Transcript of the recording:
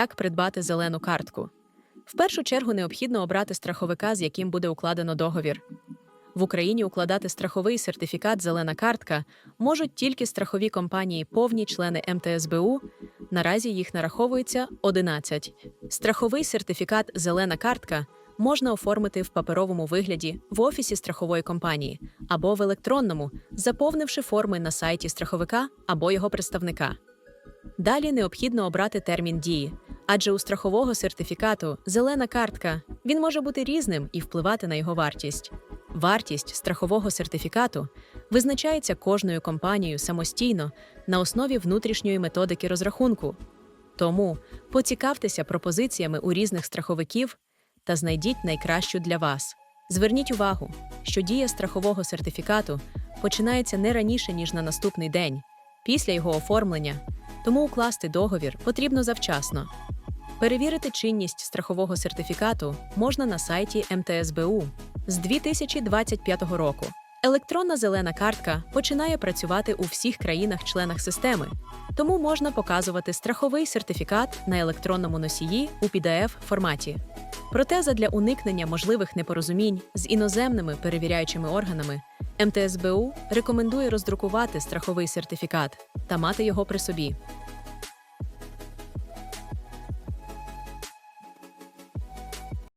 Як придбати зелену картку? В першу чергу необхідно обрати страховика, з яким буде укладено договір. В Україні укладати страховий сертифікат Зелена картка можуть тільки страхові компанії, повні члени МТСБУ. Наразі їх нараховується 11. Страховий сертифікат Зелена картка можна оформити в паперовому вигляді в офісі страхової компанії або в електронному, заповнивши форми на сайті страховика або його представника. Далі необхідно обрати термін дії, адже у страхового сертифікату зелена картка він може бути різним і впливати на його вартість. Вартість страхового сертифікату визначається кожною компанією самостійно на основі внутрішньої методики розрахунку. Тому поцікавтеся пропозиціями у різних страховиків та знайдіть найкращу для вас. Зверніть увагу, що дія страхового сертифікату починається не раніше, ніж на наступний день, після його оформлення, тому укласти договір потрібно завчасно. Перевірити чинність страхового сертифікату можна на сайті МТСБУ з 2025 року. Електронна зелена картка починає працювати у всіх країнах-членах системи, тому можна показувати страховий сертифікат на електронному носії у pdf форматі. Проте задля уникнення можливих непорозумінь з іноземними перевіряючими органами МТСБУ рекомендує роздрукувати страховий сертифікат та мати його при собі.